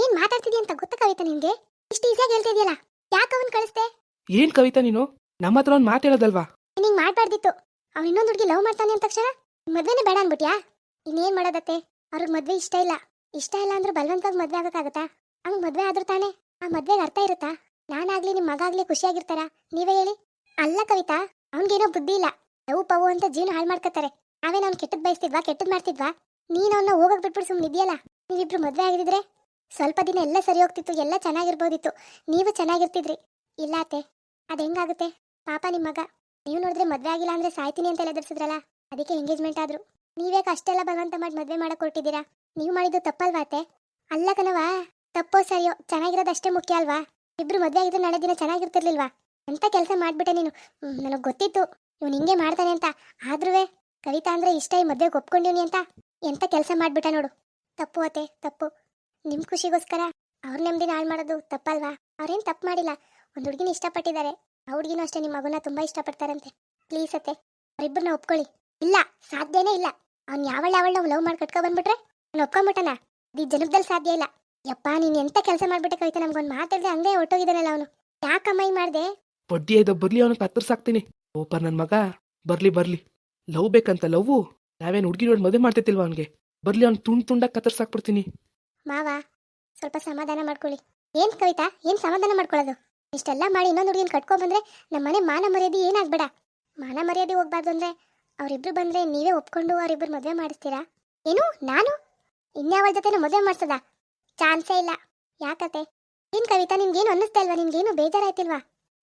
ಏನ್ ಮಾತಾಡ್ತಿದ್ಯ ಅಂತ ಗೊತ್ತ ಕವಿತಾ ನಿನ್ಗೆ? ಇಷ್ಟು ಈಸಿಯಾಗಿ ಹೇಳ್ತಾ ಇದೆಯಲ್ಲ ಯಾಕೆ ಅವನ್ ಕಳಿಸ್ದೆ? ಏನ್ ಕವಿತಾ ನೀನು? ನಮ್ಮ ಹತ್ರ ಒಂದ್ ಮಾತಾಡೋದಲ್ವಾ ನಿಂಗ್ ಮಾಡ್ಬಾರ್ದಿತ್ತು. ಅವ್ನು ಇನ್ನೊಂದು ಹುಡುಗಿ ಲವ್ ಮಾಡ್ತಾನೆ ಅಂತ ತಕ್ಷಣ ಮದ್ವೆನೇ ಬೇಡ ಅನ್ಬಿಟ್ಯಾ? ಇನ್ನೇನ್ ಮಾಡೋದತ್ತೆ? ಅವ್ರಿಗೆ ಮದ್ವೆ ಇಷ್ಟ ಇಲ್ಲ. ಇಷ್ಟ ಇಲ್ಲ ಅಂದ್ರೆ ಬಲವಂತವಾಗಿ ಮದ್ವೆ ಆಗಕ್ಕಾಗತ್ತಾ ಹಂಗ್ ಮದ್ವೆ ಆದ್ರೂ ತಾನೇ? ಆ ಮದ್ವೆಗೆ ಅರ್ಥ ಇರುತ್ತಾ? ನಾನಾಗ್ಲಿ ನಿಮ್ ಮಗ ಆಗ್ಲಿ ಖುಷಿಯಾಗಿರ್ತಾರ? ನೀವೇ ಹೇಳಿ. ಅಲ್ಲ ಕವಿತಾ ಅವ್ನಿಗೇನೋ ಬುದ್ಧಿ ಇಲ್ಲ. ಲವ್ ಪವು ಅಂತ ಜೀವನ ಹಾಳು ಮಾಡ್ಕೋತಾರೆ ನಾವೇನ್ ಅವ್ನು ಕೆಟ್ಟದ್ ಬಯಸ್ತಿದ್ವಾ ಕೆಟ್ಟದ್ ಮಾಡ್ತಿದ್ವಾ? ನೀನ್ ಅವನ್ನ ಹೋಗಕ್ ಬಿಟ್ಬಿಟ್ಟು ಸುಮ್ಮನೆ ಇದೆಯಲ್ಲ? ನೀವಿಬ್ರು ಮದ್ವೆ ಆಗಿದ್ರೆ ಸ್ವಲ್ಪ ದಿನ ಎಲ್ಲ ಸರಿ ಹೋಗ್ತಿತ್ತು, ಎಲ್ಲ ಚೆನ್ನಾಗಿರ್ಬೋದಿತ್ತು. ನೀವು ಚೆನ್ನಾಗಿರ್ತಿದ್ರಿ. ಇಲ್ಲ ಅತ್ತೆ, ಅದ್ ಹೆಂಗಾಗುತ್ತೆ? ಪಾಪ ನಿಮ್ಮ ಮಗ. ನೀವು ನೋಡಿದ್ರೆ ಮದುವೆ ಆಗಿಲ್ಲ ಅಂದ್ರೆ ಸಾಯ್ತೀನಿ ಅಂತ ಎದುರಿಸಿದ್ರಲ್ಲ? ಅದಕ್ಕೆ ಎಂಗೇಜ್ಮೆಂಟ್ ಆದ್ರು. ನೀವ್ಯಾಕೆ ಅಷ್ಟೆಲ್ಲ ಬಲವಂತ ಮಾಡಿ ಮದುವೆ ಮಾಡಕ್ ಕೊಟ್ಟಿದ್ದೀರಾ ನೀವು ಮಾಡಿದ್ದು ತಪ್ಪಲ್ವಾ ಅತ್ತೆ? ಅಲ್ಲ ಕಣವಾ ತಪ್ಪೋ ಸರಿಯೋ, ಚೆನ್ನಾಗಿರೋದು ಅಷ್ಟೇ ಮುಖ್ಯ ಅಲ್ವಾ? ಇಬ್ರು ಮದುವೆ ಆಗಿದ್ರೆ ನಾಳೆ ದಿನ ಚೆನ್ನಾಗಿರ್ತಿರ್ಲಿಲ್ವಾ? ಎಂತ ಕೆಲಸ ಮಾಡ್ಬಿಟ್ಟೆ ನೀನು? ನನಗೆ ಗೊತ್ತಿತ್ತು. ಇವ್ನು ಹಿಂಗೆ ಮಾಡ್ತಾನೆ ಅಂತ. ಆದ್ರೂ ಕವಿತಾ ಅಂದ್ರೆ ಇಷ್ಟ ಈ ಮದ್ವೆಗೆ ಒಪ್ಕೊಂಡಿವ್ನಿ ಅಂತ? ಎಂತ ಕೆಲಸ ಮಾಡ್ಬಿಟ್ಟ ನೋಡು. ತಪ್ಪು ಅತ್ತೆ, ತಪ್ಪು. ನಿಮ್ ಖುಷಿಗೋಸ್ಕರ ಅವ್ರ ನೆಮ್ಮದಿನ ಹಾಳು ಮಾಡೋದು ತಪ್ಪಲ್ವಾ? ಅವ್ರೇನ್ ತಪ್ಪು ಮಾಡಿಲ್ಲ. ಒಂದು ಹುಡುಗಿನ ಇಷ್ಟಪಟ್ಟಿದ್ದಾರೆ ಆ ಹುಡುಗಿನೂ ಅಷ್ಟೇ ನಿಮ್ಮ ಮಗುನ ತುಂಬಾ ಇಷ್ಟಪಡ್ತಾರಂತೆ. ಪ್ಲೀಸ್ ಅತ್ತೆ ಅವರಿಬ್ಬರನ್ನ ಒಪ್ಕೊಳ್ಳಿ. ಇಲ್ಲ, ಸಾಧ್ಯನೇ ಇಲ್ಲ. ಅವ್ನು ಯಾವಳ ಯಾವಳನ್ನ ಲವ್ ಮಾಡಿ ಕಟ್ಕೊ ಬಂದ್ಬಿಟ್ರೆ ಅವ್ನು ಒಪ್ಕೊಂಬಿಟ್ಟನ. ಈ ಜನಪದಲ್ಲಿ ಸಾಧ್ಯ ಇಲ್ಲ. ಯಪ್ಪ, ನೀನ್ ಎಂತ ಕೆಲಸ ಮಾಡ್ಬಿಟ್ಟೆ ಕವಿತಾ? ನಮ್ಗೊಂದು ಮಾತಾಡ್ದೆ ಹಂಗೆ ಹೊಟ್ಟೋಗಿದ್ದಾನಲ್ಲ ಅವನು. ಯಾಕಮ್ಮ ಹಿಂಗ್ ಮಾಡ್ದೆ? ಬಡ್ಡಿ ಆಯ್ದ ಬರ್ಲಿ ಅವನು ಕತ್ತರ್ಸಾಕ್ತೀನಿ ಓಪರ್ ನನ್ನ ಮಗ. ಬರ್ಲಿ ಬರ್ಲಿ. ಲವ್ ಬೇಕಂತ ಲವ್ ನಾವೇನ್ ಹುಡುಗಿ ನೋಡಿ ಮದುವೆ ಮಾಡ್ತಿಲ್ವಾ ಅವನಿಗೆ? ಬರ್ಲಿ, ಅವ್ನು ತುಂಡ್ ತುಂಡಾಗಿ ಕತ್ತರ್ಸಾಕ್ಬಿಡ್ತೀನಿ ಮಾವ, ಸ್ವಲ್ಪ ಸಮಾಧಾನ ಮಾಡ್ಕೊಳ್ಳಿ. ಏನ್ ಕವಿತಾ, ಏನ್ ಸಮಾಧಾನ ಮಾಡ್ಕೊಳ್ಳೋದು? ಇಷ್ಟೆಲ್ಲ ಮಾಡಿ ಇನ್ನೊಂದು ಹುಡುಗಿನ ಕಟ್ಕೊಂಡ್ ಬಂದ್ರೆ ನಮ್ಮ ಮನೆ ಮಾನ ಮರ್ಯಾದೆ ಏನಾಗ್ಬೇಡ. ಮಾನ ಮರ್ಯಾದೆ ಹೋಗ್ಬಾರ್ದು ಅಂದ್ರೆ ಅವ್ರಿಬ್ರು ಬಂದ್ರೆ ನೀವೇ ಒಪ್ಕೊಂಡು ಅವ್ರಿಬ್ರು ಮದುವೆ ಮಾಡಿಸ್ತೀರಾ? ಏನು, ನಾನು? ಇನ್ಯಾವ ಜೊತೆನೂ ಮದುವೆ ಮಾಡ್ಸದ? ಚಾನ್ಸೇ ಇಲ್ಲ. ಯಾಕತೆ ಏನ್ ಕವಿತಾ, ನಿಮ್ಗೇನು ಅನ್ನಿಸ್ತಾ ಇಲ್ವಾ? ನಿಮ್ಗೇನು ಬೇಜಾರಾಯ್ತಿಲ್ವಾ?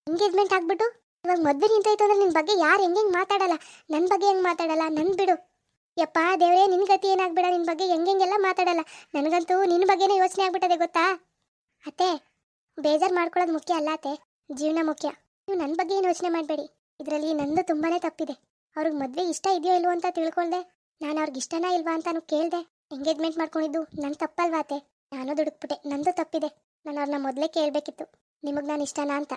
ಎಂಗೇಜ್ಮೆಂಟ್ ಆಗ್ಬಿಟ್ಟು ಇವಾಗ ಮದ್ವೆ ನಿಂತೋಯ್ತು ಅಂದ್ರೆ ನಿನ್ ಬಗ್ಗೆ ಯಾರು ಹೆಂಗ್ ಮಾತಾಡಲ್ಲ? ನನ್ ಬಗ್ಗೆ ಹೆಂಗ್ ಮಾತಾಡಲ್ಲ? ನನ್ ಬಿಡು. ಯಪ್ಪ ದೇವರೇ, ನಿನ್ ಗತಿ ಏನಾಗ್ಬೇಡ, ನಿನ್ ಬಗ್ಗೆ ಹೆಂಗೆಲ್ಲ ಮಾತಾಡಲ್ಲ. ನನಗಂತೂ ನಿನ್ನ ಬಗ್ಗೆನೇ ಯೋಚನೆ ಆಗ್ಬಿಟ್ಟದೆ ಗೊತ್ತಾ? ಅತ್ತೆ, ಬೇಜಾರು ಮಾಡ್ಕೊಳ್ಳೋದು ಮುಖ್ಯ ಅಲ್ಲ ಅತ್ತೆ. ಜೀವನ ಮುಖ್ಯ. ನೀವು ನನ್ನ ಬಗ್ಗೆ ಏನು ಯೋಚನೆ ಮಾಡಬೇಡಿ. ಇದರಲ್ಲಿ ನಂದು ತುಂಬಾನೇ ತಪ್ಪಿದೆ. ಅವ್ರಿಗೆ ಮದುವೆ ಇಷ್ಟ ಇದೆಯೋ ಇಲ್ವೋ ಅಂತ ತಿಳ್ಕೊಳ್ದೆ. ನಾನು ಅವ್ರಿಗೆ ಇಷ್ಟನಾ ಇಲ್ವಾ ಅಂತಾನು ಕೇಳ್ದೆ. ಎಂಗೇಜ್ಮೆಂಟ್ ಮಾಡ್ಕೊಂಡಿದ್ದು ನನ್ ತಪ್ಪಲ್ವಾ ಅತ್ತೆ? ನಾನು ದುಡುಕ್ಬಿಟ್ಟೆ ನಂದು ತಪ್ಪಿದೆ. ನಾನು ಅವ್ರನ್ನ ಮೊದಲೇ ಕೇಳಬೇಕಿತ್ತು. ನಿಮಗೆ ನಾನು ಇಷ್ಟನಾ ಅಂತ.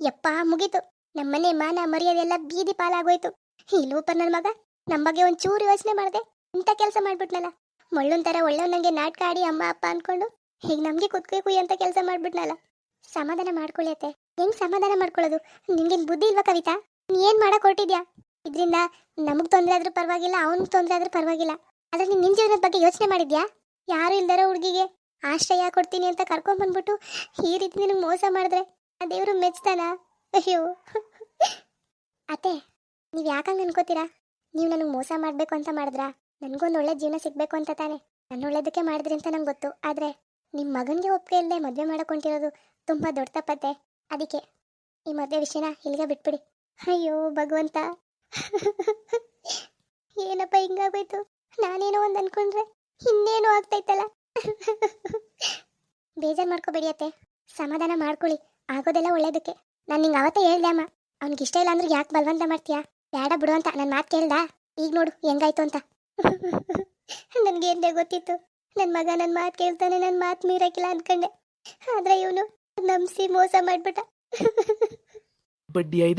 ಯಪ್ಪ, ಮುಗೀತು. ನಮ್ಮನೆ ಮಾನ ಮರ್ಯಾದೆ ಎಲ್ಲ ಬೀದಿ ಪಾಲಾಗೋಯ್ತು. ಲೂಪರ್ ನನ್ನ ಮಗ ನಮ್ಮ ಬಗ್ಗೆ ಒಂಚೂರು ಯೋಚನೆ ಮಾಡಿದೆ, ಇಂಥ ಕೆಲಸ ಮಾಡ್ಬಿಟ್ನಲ್ಲ. ಮಳ್ಳೊಂದ್ ಥರ ಒಳ್ಳೆಯವನಂಗೆ ನಾಟಕ ಆಡಿ ಅಮ್ಮ, ಅಪ್ಪ ಅನ್ಕೊಂಡು ಈಗ ನಮಗೆ ಕುತ್ಕೆ ಕುಯ್ ಅಂತ ಕೆಲಸ ಮಾಡ್ಬಿಟ್ನಲ್ಲ. ಸಮಾಧಾನ ಮಾಡ್ಕೊಳ್ಳಿ ಅತ್ತೆ. ಹೆಂಗ್ ಸಮಾಧಾನ ಮಾಡ್ಕೊಳ್ಳೋದು? ನಿನ್ಗೇನ್ ಬುದ್ಧಿ ಇಲ್ವಾ ಕವಿತಾ? ನೀನು ಏನ್ ಮಾಡಕ್ ಹೊರಟಿದ್ಯಾ? ಇದರಿಂದ ನಮಗ್ ತೊಂದರೆ ಆದ್ರೂ ಪರವಾಗಿಲ್ಲ, ಅವ್ನಿಗೆ ತೊಂದರೆ ಆದ್ರೂ ಪರವಾಗಿಲ್ಲ. ಆದ್ರೆ ನೀನ್ ನಿನ್ ಜೀವನದ ಬಗ್ಗೆ ಯೋಚನೆ ಮಾಡಿದ್ಯಾ? ಯಾರು ಇಲ್ದಾರ ಹುಡುಗಿಗೆ ಆಶ್ರಯ ಕೊಡ್ತೀನಿ ಅಂತ ಕರ್ಕೊಂಡ್ ಬಂದ್ಬಿಟ್ಟು ಈ ರೀತಿ ನಿನಗೆ ಮೋಸ ಮಾಡಿದ್ರೆ ಆ ದೇವ್ರು ಮೆಚ್ತಾನ? ಅಯ್ಯೋ. ಅತ್ತೆ, ನೀವ್ ಯಾಕಂಗ್ ಅನ್ಕೋತೀರಾ? ನೀವು ನನಗೆ ಮೋಸ ಮಾಡ್ಬೇಕು ಅಂತ ಮಾಡಿದ್ರಾ? ನನಗೊಂದು ಒಳ್ಳೆ ಜೀವನ ಸಿಗ್ಬೇಕು ಅಂತ ತಾನೆ. ನನ್ನ ಒಳ್ಳೇದಕ್ಕೆ ಮಾಡಿದ್ರಿ ಅಂತ ನಂಗೆ ಗೊತ್ತು. ಆದ್ರೆ ನಿಮ್ಮ ಮಗನಿಗೆ ಒಪ್ಪಿಗೆ ಇಲ್ಲದೆ ಮದುವೆ ಮಾಡ್ಕೊಂಡಿರೋದು ತುಂಬಾ ದೊಡ್ಡ ತಪ್ಪತ್ತೆ. ಅದಕ್ಕೆ ಈ ಮದುವೆ ವಿಷಯನ ಇಲ್ಲಿಗೆ ಬಿಟ್ಬಿಡಿ. ಅಯ್ಯೋ, ಭಗವಂತ. ಏನಪ್ಪ ಹಿಂಗಾಗೋಯ್ತು? ನಾನೇನೋ ಒಂದು ಅನ್ಕೊಂಡ್ರೆ ಇನ್ನೇನೋ ಆಗ್ತೈತಲ್ಲ. ಬೇಜಾರು ಮಾಡ್ಕೋಬೇಡಿ ಅತ್ತೆ. ಸಮಾಧಾನ ಮಾಡ್ಕೊಳ್ಳಿ. ಆಗೋದೆಲ್ಲ ಒಳ್ಳೇದಕ್ಕೆ. ನಾನು ನಿಂಗೆ ಅವತ್ತೇ ಹೇಳ್ದೆ, ಅಮ್ಮ. ಅವ್ನಿಗೆ ಇಷ್ಟ ಇಲ್ಲ ಅಂದ್ರೆ ಯಾಕೆ ಬಲವಂತ ಮಾಡ್ತೀಯಾ? ಬೇಡ ಬಿಡು ಅಂತ ನನ್ನ ಮಾತು ಕೇಳ್ದ? ಈಗ ನೋಡು ಹೆಂಗಾಯ್ತು ಅಂತ. ನನ್ಗೇನ್ದೆ ಗೊತ್ತಿತ್ತು? ನನ್ನ ಮಗ ನನ್ನ ಮಾತು ಕೇಳ್ತಾನೆ ನನ್ನ ಮಾತು ಮೀರಕ್ಕಿಲ್ಲ ಅನ್ಕೊಂಡೆ. ಆದ್ರೆ ಇವನು ನಂಬಿಸಿ ಮೋಸ ಮಾಡ್ಬಿಟ್ಟ. ಬಡ್ಡಿ ಆಯ್ದ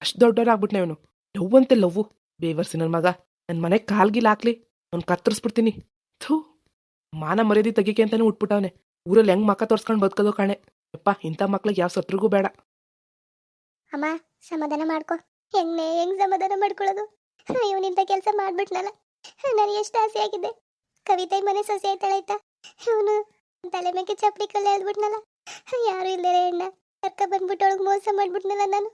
ಅಷ್ಟು ದೊಡ್ಡವರಾಗ್ಬಿಟ್ನೆ ಇವನು. ಲವ್ ಅಂತೆ ಲವ್ ಬೇವರ್ಸಿ ನನ್ನ ಮಗ. ನನ್ನ ಮನೆ ಕಾಲ್ಗಿಲ್ ಹಾಕ್ಲಿ. ಅವ್ನು ಕತ್ತರಿಸ್ಬಿಡ್ತೀನಿ. ಥೂ. ಮಾನ ಮರ್ಯಾದೆ ತೆಗಿಕೆ ಅಂತಾನೆ ಉಟ್ಬಿಟ್ಟವನೆ. ಊರಲ್ಲಿ ಹೆಂಗ್ ಮಕ್ಕ ತೋರ್ಸ್ಕೊಂಡು ಬದುಕೋದು ಕಾಣೆ. ಯಪ್ಪ ಇಂಥ ಮಕ್ಳಿಗೆ ಯಾವ ಸತ್ರಿಗೂ ಬೇಡ. ಅಮ್ಮ ಸಮಾಧಾನ ಮಾಡ್ಕೊ. ಹೆಂಗ್ನೆ ಹೆಂಗ್ ಸಮಾಧಾನ ಮಾಡ್ಕೊಳ್ಳೋದು? ಇವನಿಂದ ಕೆಲಸ ಮಾಡ್ಬಿಟ್ನಲ್ಲ. ನನಗೆ ಎಷ್ಟು ಆಸೆ ಆಗಿದೆ. ಕವಿತೆ ಮನೆ ಸೊಸೆ ಆಯ್ತಾಳೆ ಆಯ್ತಾ? ಇವನು ತಲೆ ಮೇಲೆ ಚಪ್ಪಡಿ ಕಲ್ಲು ಹೇಳ್ಬಿಟ್ನಲ್ಲ ಯಾರು ಇಲ್ದೇನೆ ಹೆಣ್ಣ? ಕರ್ಕ ಬಂದ್ಬಿಟ್ಟು ಒಳಗೆ ಮೋಸ ಮಾಡ್ಬಿಟ್ನಲ್ಲ ನಾನು.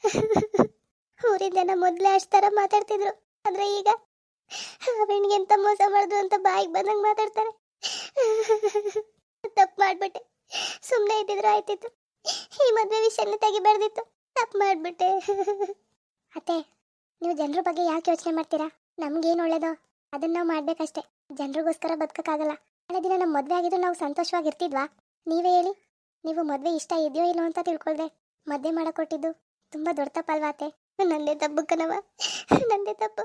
ಊರಿನ ಜನ ಮೊದ್ಲೇ ಅಷ್ಟು ಥರ ಮಾತಾಡ್ತಿದ್ರು. ಆದ್ರೆ ಈಗ ಅವನಿಗೆ ಎಂತ ಮೋಸ ಮಾಡ್ದು ಅಂತ ಬಾಯಿಗೆ ಬಂದಂಗೆ ಮಾತಾಡ್ತಾರೆ. ತಪ್ಪು ಮಾಡ್ಬಿಟ್ಟೆ. ಸುಮ್ಮನೆ ಇದ್ದಿದ್ರು ಆಯ್ತಿತ್ತು. ಈ ಮದ್ವೆ ವಿಷಯನ ತೆಗಿಬಾರ್ದಿತ್ತು. ತಪ್ಪು ಮಾಡ್ಬಿಟ್ಟೆ. ಅತ್ತೆ, ನೀವು ಜನರ ಬಗ್ಗೆ ಯಾಕೆ ಯೋಚನೆ ಮಾಡ್ತೀರಾ? ನಮ್ಗೇನು ಒಳ್ಳೇದೋ ಅದನ್ನ ನಾವು ಮಾಡ್ಬೇಕಷ್ಟೇ. ಜನರಿಗೋಸ್ಕರ ಬದುಕಕ್ಕಾಗಲ್ಲ. ನಾಳೆ ದಿನ ನಮ್ಮ ಮದುವೆ ಆಗಿದ್ರು ನಾವು ಸಂತೋಷವಾಗಿರ್ತಿದ್ವಾ? ನೀವೇ ಹೇಳಿ. ನೀವು ಮದುವೆ ಇಷ್ಟ ಇದೆಯೋ ಇಲ್ಲೋ ಅಂತ ತಿಳ್ಕೊಳ್ದೆ. ಮದುವೆ ಮಾಡಕ್ ತುಂಬ ದೊಡ್ಡ ತಪ್ಪಲ್ವಾ ಅತ್ತೆ? ನಂದೇ ತಪ್ಪು ಕಣವ ನಂದೇ ತಪ್ಪು.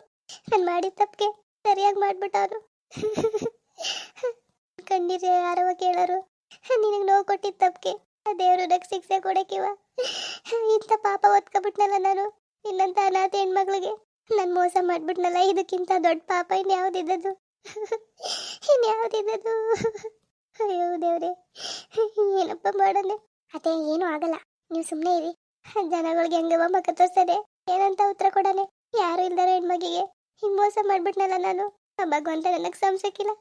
ನಾನು ಮಾಡಿದ ತಪ್ಪಿಗೆ ಸರಿಯಾಗಿ ಮಾಡ್ಬಿಟ್ಟ ಅವರು ಕಣ್ಣೀರೇ ಯಾರವ ಕೇಳೋರು? ನಿನಗೆ ನೋವು ಕೊಟ್ಟಿದ್ದ ತಪ್ಪಿಗೆ ದೇವರು ನಗ್ ಶಿಕ್ಷೆ ಕೊಡಕ್ಕಿವ ಇಂಥ ಪಾಪ ಒತ್ಕೊಬಿಟ್ನಲ್ಲ ನಾನು. ಇನ್ನಂತ ಅನಾಥ ಹೆಣ್ಮಕ್ಳಿಗೆ ನಾನು ಮೋಸ ಮಾಡ್ಬಿಟ್ನಲ್ಲ, ಇದಕ್ಕಿಂತ ದೊಡ್ಡ ಪಾಪ ಇನ್ಯಾವ್ದಿದ್ದದು ಇನ್ಯಾವ್ದಿದ್ದದು ಅಯ್ಯೋ ದೇವ್ರೆ, ಏನಪ್ಪ ಮಾಡೋಣ ಅದೇ ಏನೂ ಆಗಲ್ಲ. ನೀವು ಸುಮ್ಮನೆ ಇರಿ. ಜನಗಳಿಗೆ ಹೆಂಗವ ಮಕ್ಕ ತೋರ್ಸದೆ? ಏನಂತ ಉತ್ತರ ಕೊಡನೆ? ಯಾರು ಇಲ್ದಾರ ಹೆಣ್ಮಗಿಗೆ. ಹಿಂಗ್ ಮೋಸ ಮಾಡ್ಬಿಟ್ನಲ್ಲ ನಾನು. ಭಗವಂತ ನನಗೆ ಸಂಸಕ್ಕಿಲ್ಲ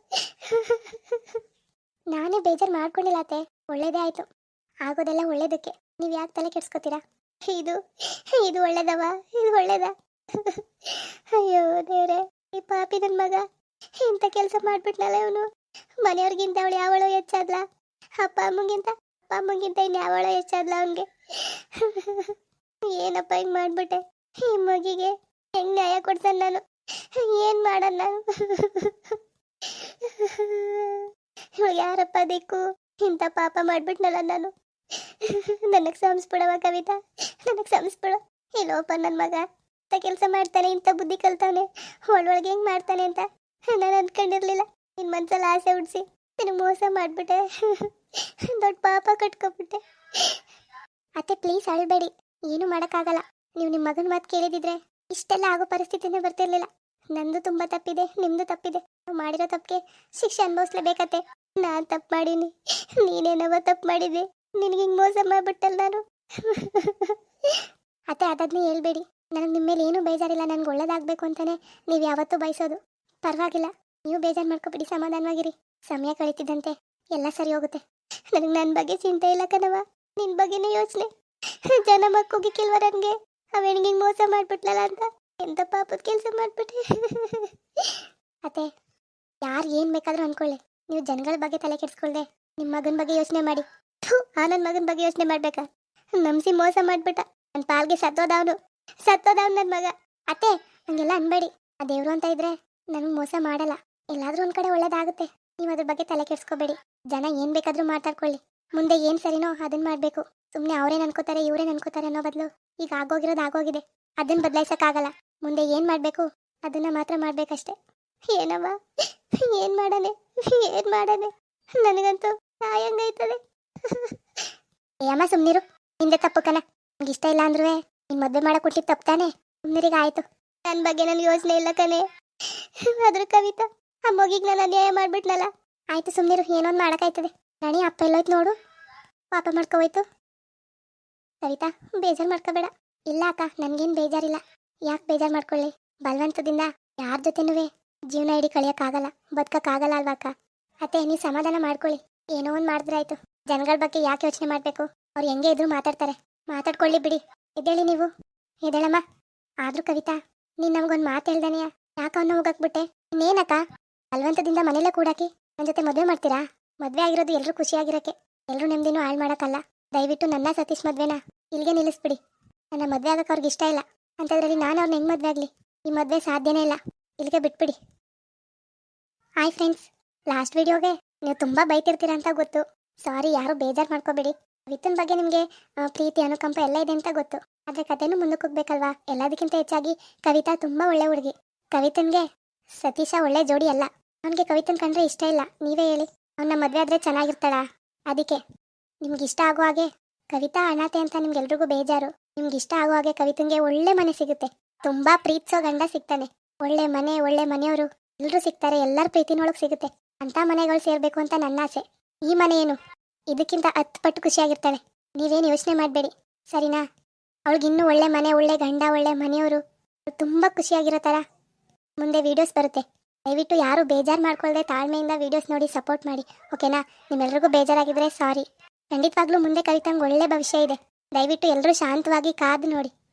ನಾನೇ ಬೇಜಾರು ಮಾಡ್ಕೊಂಡಿಲ್ಲ ಅತ್ತೆ. ಒಳ್ಳೇದೇ ಆಯ್ತು. ಆಗೋದೆಲ್ಲ ಒಳ್ಳೇದಕ್ಕೆ. ನೀವು ಯಾಕೆ ತಲೆ ಕೆಡ್ಸ್ಕೊತೀರಾ? ಇದು ಇದು ಒಳ್ಳೇದವ, ಇದು ಒಳ್ಳೇದ. ಅಯ್ಯೋ ದೇವ್ರೆ, ಈ ಪಾಪಿ ನನ್ನ ಮಗ. ಇಂಥ ಕೆಲಸ ಮಾಡ್ಬಿಟ್ನಲ್ಲ ಇವನು. ಮನೆಯವ್ರಿಗಿಂತ ಅವಳು ಯಾವಳು ಹೆಚ್ಚಾದ್ಲ. ಅಪ್ಪ ಅಮ್ಮಗಿಂತ ಅಪ್ಪ ಅಮ್ಮಗಿಂತ ಇನ್ನು ಯಾವಳು ಹೆಚ್ಚಾದ್ಲ ಅವನಿಗೆ. ಏನಪ್ಪ ಹಿಂಗ್ ಮಾಡ್ಬಿಟ್ಟೆ. ಈ ಮಗಿಗೆ ಹೆಂಗ್ ನ್ಯಾಯ ಕೊಡ್ತಾನೆ ನಾನು? ಏನ್ ಮಾಡೋಣ ನಾನು? ಇವಾಗ ಯಾರಪ್ಪ ದಿಕ್ಕು? ಇಂಥ ಪಾಪ ಮಾಡ್ಬಿಟ್ನಲ್ಲ ನಾನು. ನನಗೆ ಸಂಸ್ಬಿಡವ ಕವಿತಾ. ನನಗೆ ಸಂಸ್ಬಿಡು ಇಲ್ಲೋಪ ನನ್ನ ಮಗ. ಅಂತ ಕೆಲಸ ಮಾಡ್ತಾನೆ, ಇಂಥ ಬುದ್ಧಿ ಕಲ್ತಾನೆ ಒಳೊಳಗೆ ಹೆಂಗೆ ಮಾಡ್ತಾನೆ ಅಂತ ನಾನು ಅಂದ್ಕೊಂಡಿರ್ಲಿಲ್ಲ ನಿನ್ನ ಮನಸ್ಸಲ್ಲಿ ಆಸೆ ಹುಡ್ಸಿ ನಿನಗೆ ಮೋಸ ಮಾಡಿಬಿಟ್ಟೆ. ದೊಡ್ಡ ಪಾಪ ಕಟ್ಕೊಬಿಟ್ಟೆ. ಅತ್ತೆ ಪ್ಲೀಸ್ ಅಳಬೇಡಿ. ಏನು ಮಾಡೋಕ್ಕಾಗಲ್ಲ. ನೀವು ನಿಮ್ಮ ಮಗನ ಮಾತು ಕೇಳಿದಿದ್ರೆ ಇಷ್ಟೆಲ್ಲ ಆಗೋ ಪರಿಸ್ಥಿತಿನೇ ಬರ್ತಿರ್ಲಿಲ್ಲ. ನಂದು ತುಂಬ ತಪ್ಪಿದೆ ನಿಮ್ಮದು ತಪ್ಪಿದೆ. ನಾವು ಮಾಡಿರೋ ತಪ್ಪಿಗೆ ಶಿಕ್ಷೆ ಅನುಭವಿಸ್ಲೇಬೇಕತ್ತೆ. ನಾನು ತಪ್ಪು ಮಾಡೀನಿ. ನೀನೇನವ ತಪ್ಪು ಮಾಡಿದೆ ನಿನಗೆ ಹಿಂಗೆ ಮೋಸ ಮಾಡ್ಬಿಟ್ಟಲ್ಲ ನಾನು. ಅತ್ತೆ ಅದನ್ನೇ ಹೇಳ್ಬೇಡಿ. ನನಗೆ ನಿಮ್ಮ ಮೇಲೆ ಏನೂ ಬೇಜಾರಿಲ್ಲ, ನನಗೆ ಒಳ್ಳೇದಾಗಬೇಕು ಅಂತಾನೆ ನೀವು ಯಾವತ್ತೂ ಬಯಸೋದು. ಪರವಾಗಿಲ್ಲ, ನೀವು ಬೇಜಾರು ಮಾಡ್ಕೊಬಿಡಿ, ಸಮಾಧಾನವಾಗಿರಿ. ಸಮಯ ಕಳೀತಿದ್ದಂತೆ, ಎಲ್ಲ ಸರಿ ಹೋಗುತ್ತೆ. ನನಗೆ ನನ್ನ ಬಗ್ಗೆ ಚಿಂತೆ ಇಲ್ಲ ಕಣವ ನಿನ್ನ ಬಗ್ಗೆನೇ ಯೋಚನೆ. ಜನ ಮಕ್ಕೋಗಿಕ್ಕಿಲ್ವ ನನಗೆ. ಅವನಿಗೆ ಮೋಸ ಮಾಡಿಬಿಟ್ಲಲ್ಲ ಅಂತ. ಎಂತ ಪಾಪದ ಕೆಲಸ ಮಾಡಿಬಿಟ್ಟೆ ಅತ್ತೆ, ಯಾರು ಏನು ಬೇಕಾದರೂ ಅಂದ್ಕೊಳ್ಳಿ ನೀವು ಜನಗಳ ಬಗ್ಗೆ ತಲೆ ಕೆಡಿಸ್ಕೊಳ್ದೆ ನಿಮ್ಮ ಮಗನ ಬಗ್ಗೆ ಯೋಚನೆ ಮಾಡಿ. ಆ ನನ್ನ ಮಗನ ಬಗ್ಗೆ ಯೋಚನೆ ಮಾಡಬೇಕಾ? ನಮ್ಸಿ ಮೋಸ ಮಾಡ್ಬಿಟ್ಟ. ನನ್ನ ಪಾಲ್ಗೆ ಸತ್ತೋದವನು, ಸತ್ತೋದವ್ನು ನನ್ನ ಮಗ. ಅತ್ತೆ, ಹಂಗೆಲ್ಲ ಅನ್ಬೇಡಿ. ಆ ದೇವ್ರು ಅಂತ ಇದ್ರೆ ನನಗೆ ಮೋಸ ಮಾಡಲ್ಲ. ಎಲ್ಲಾದ್ರೂ ಒಂದ್ ಕಡೆ ಒಳ್ಳೇದಾಗುತ್ತೆ. ನೀವು ಅದ್ರ ಬಗ್ಗೆ ತಲೆ ಕೆಡ್ಸ್ಕೋಬೇಡಿ. ಜನ ಏನ್ ಬೇಕಾದ್ರೂ ಮಾತಾಡ್ಕೊಳ್ಳಿ. ಮುಂದೆ ಏನ್ ಸರಿನೋ ಅದನ್ನ ಮಾಡ್ಬೇಕು. ಸುಮ್ನೆ ಅವ್ರೇನ್ ಅನ್ಕೋತಾರೆ, ಇವ್ರೇನ್ ಅನ್ಕೋತಾರೆ ಅನ್ನೋ ಬದಲು ಈಗ ಆಗೋಗಿರೋದು ಆಗೋಗಿದೆ. ಅದನ್ನ ಬದಲಾಯಿಸಕ್ಕಾಗಲ್ಲ. ಮುಂದೆ ಏನ್ ಮಾಡ್ಬೇಕು? ಅದನ್ನ ಮಾತ್ರ ಮಾಡ್ಬೇಕಷ್ಟೆ. ಏನವ್ವ? ಏನ್ ಮಾಡನೆ? ಏನ್ ಮಾಡನೆ? ನನಗಂತೂ ಸಾಯಂಗೈತದೆ ಏ, ಅಮ್ಮ ಸುಮ್ನಿರು. ಹಿಂದೆ ತಪ್ಪು ಕಣ ನಂಗೆ ಇಷ್ಟ ಇಲ್ಲ ಅಂದ್ರೂ ನಿನ್ ಮದ್ವೆ ಮಾಡಕ್ಕೆ ಕೊಟ್ಟಿದ್ ತಪ್ತಾನೆ ತಾನೆ ಸುಮ್ನಿರಿಗೆ ಆಯ್ತು ನನ್ನ ಬಗ್ಗೆ ನನ್ಗೆ ಯೋಚನೆ ಇಲ್ಲ ಕಣೆ. ಅದ್ರ ಕವಿತಾ, ಆ ಮಗಿಗೆ ನಾನು ಅನ್ಯಾಯ ಮಾಡ್ಬಿಟ್ನಲ್ಲ. ಆಯ್ತು ಸುಮ್ನಿರು, ಏನೊಂದು ಮಾಡೋಕ್ಕಾಯ್ತದೆ. ರಾಣಿ, ಅಪ್ಪ ಎಲ್ಲೋಯ್ತು ನೋಡು. ಪಾಪ ಮಾಡ್ಕೋಬೋಯ್ತು. ಸರಿತಾ ಬೇಜಾರು ಮಾಡ್ಕೋಬೇಡ. ಇಲ್ಲ ಅಕ್ಕ, ನನ್ಗೇನ್ ಬೇಜಾರಿಲ್ಲ. ಯಾಕೆ ಬೇಜಾರು ಮಾಡ್ಕೊಳ್ಳಿ? ಬಲವಂತದಿಂದ, ಯಾರ ಜೊತೆನೂ ಜೀವನ ಇಡೀ ಕಳಿಯೋಕ್ಕಾಗಲ್ಲ ಬದುಕೋಕ್ಕಾಗಲ್ಲ ಅಲ್ವಾ ಅಕ್ಕ? ಅತ್ತೆ, ನೀವು ಸಮಾಧಾನ ಮಾಡ್ಕೊಳ್ಳಿ. ಏನೋ ಒಂದು ಮಾಡಿದ್ರೆ ಆಯ್ತು ಜನಗಳ ಬಗ್ಗೆ ಯಾಕೆ ಯೋಚನೆ ಮಾಡಬೇಕು? ಅವ್ರು ಹೆಂಗೆ ಇದ್ರು ಮಾತಾಡ್ತಾರೆ. ಮಾತಾಡ್ಕೊಳ್ಳಿ ಬಿಡಿ. ಎದ್ದೇಳಿ ನೀವು. ಎದ್ದೇಳಮ್ಮ. ಆದ್ರೂ ಕವಿತಾ, ನೀನ್ ನಮಗೊಂದು ಮಾತು ಹೇಳ್ದಾನೆಯಾ ಯಾಕ ಅವನ್ನ ಹೋಗಕ್ಬಿಟ್ಟೆ? ಇನ್ನೇನಕ್ಕ? ಅಲ್ವಂತದಿಂದ ಮನೇಲೆ ಕೂಡಾಕಿ ನನ್ನ ಜೊತೆ ಮದುವೆ ಮಾಡ್ತೀರಾ? ಮದುವೆ ಆಗಿರೋದು ಎಲ್ಲರೂ ಖುಷಿಯಾಗಿರಕ್ಕೆ. ಎಲ್ರು ನೆಮ್ಮದಿನೂ ಹಾಳು ಮಾಡಕ್ಕಲ್ಲ. ದಯವಿಟ್ಟು ನನ್ನ ಸತೀಶ್ ಮದ್ವೆನ ಇಲ್ಲಿಗೆ ನಿಲ್ಲಿಸ್ಬಿಡಿ. ನನ್ನ ಮದುವೆ ಆಗಕ್ಕೆ ಅವ್ರಿಗೆ ಇಷ್ಟ ಇಲ್ಲ. ಅಂತದ್ರಲ್ಲಿ ನಾನು ಅವ್ರನ್ನ ಹೆಂಗ್ ಮದುವೆ ಆಗಲಿ? ಈ ಮದುವೆ ಸಾಧ್ಯನೇ ಇಲ್ಲ. ಇಲ್ಲಿಗೆ ಬಿಟ್ಬಿಡಿ. Hi friends. ಲಾಸ್ಟ್ ವಿಡಿಯೋಗೆ ನೀವು ತುಂಬಾ ಬೈತಿರ್ತೀರ ಅಂತ ಗೊತ್ತು. ಸಾರಿ, ಯಾರು ಬೇಜಾರು ಮಾಡ್ಕೋಬೇಡಿ. ವಿತ್ತನ್ ಬಗ್ಗೆ ನಿಮಗೆ ಪ್ರೀತಿ, ಅನುಕಂಪ ಎಲ್ಲ ಇದೆ ಅಂತ ಗೊತ್ತು. ಆದರೆ ಕಥೆನೂ ಮುಂದಕ್ಕೆ ಹೋಗ್ಬೇಕಲ್ವಾ? ಎಲ್ಲದಕ್ಕಿಂತ ಹೆಚ್ಚಾಗಿ ಕವಿತಾ ತುಂಬ ಒಳ್ಳೆ ಹುಡುಗಿ. ಕವಿತನ್ಗೆ ಸತೀಶ ಒಳ್ಳೆ ಜೋಡಿ ಅಲ್ಲ. ಅವನಿಗೆ ಕವಿತನ್ ಕಂಡ್ರೆ ಇಷ್ಟ ಇಲ್ಲ. ನೀವೇ ಹೇಳಿ. ಅವನ ಮದುವೆ ಆದರೆ ಚೆನ್ನಾಗಿರ್ತಾಳ? ಅದಕ್ಕೆ. ನಿಮ್ಗೆ ಇಷ್ಟ ಆಗೋ ಹಾಗೆ ಕವಿತಾ ಅನಾಥೆ ಅಂತ ನಿಮ್ಗೆಲ್ರಿಗೂ ಬೇಜಾರು. ನಿಮ್ಗೆ ಇಷ್ಟ ಆಗೋ ಹಾಗೆ ಕವಿತನ್ಗೆ ಒಳ್ಳೆ ಮನೆ ಸಿಗುತ್ತೆ. ತುಂಬ ಪ್ರೀತಿಸೋ ಗಂಡ ಸಿಗ್ತಾನೆ. ಒಳ್ಳೆ ಮನೆ, ಒಳ್ಳೆ ಮನೆಯವರು ಎಲ್ಲರೂ ಸಿಗ್ತಾರೆ. ಎಲ್ಲರ ಪ್ರೀತಿನೊಳಗೆ ಸಿಗುತ್ತೆ. ಅಂತ ಮನೆಗಳು ಸೇರಬೇಕು ಅಂತ ನನ್ನ ಆಸೆ. ಈ ಮನೆ ಏನು? ಇದಕ್ಕಿಂತ ಹತ್ತು ಪಟ್ಟು ಖುಷಿಯಾಗಿರ್ತಾಳೆ. ನೀವೇನು ಯೋಚನೆ ಮಾಡಬೇಡಿ. ಸರಿನಾ? ಅವಳಿಗೆ ಇನ್ನೂ ಒಳ್ಳೆ ಮನೆ, ಒಳ್ಳೆ ಗಂಡ, ಒಳ್ಳೆ ಮನೆಯವರು ತುಂಬ ಖುಷಿಯಾಗಿರೋ ಥರ ಮುಂದೆ ವಿಡಿಯೋಸ್ ಬರುತ್ತೆ. ದಯವಿಟ್ಟು ಯಾರು ಬೇಜಾರು ಮಾಡ್ಕೊಳ್ಳದೆ ತಾಳ್ಮೆಯಿಂದ ವಿಡಿಯೋಸ್ ನೋಡಿ ಸಪೋರ್ಟ್ ಮಾಡಿ. ಓಕೆನಾ? ನಿಮ್ಮೆಲ್ರಿಗೂ ಬೇಜಾರಾಗಿದ್ರೆ ಸಾರಿ ಖಂಡಿತವಾಗ್ಲೂ ಮುಂದೆ ಕಲಿತಂಗೆ ಒಳ್ಳೆ ಭವಿಷ್ಯ ಇದೆ. ದಯವಿಟ್ಟು ಎಲ್ಲರೂ ಶಾಂತವಾಗಿ ಕಾದು ನೋಡಿ.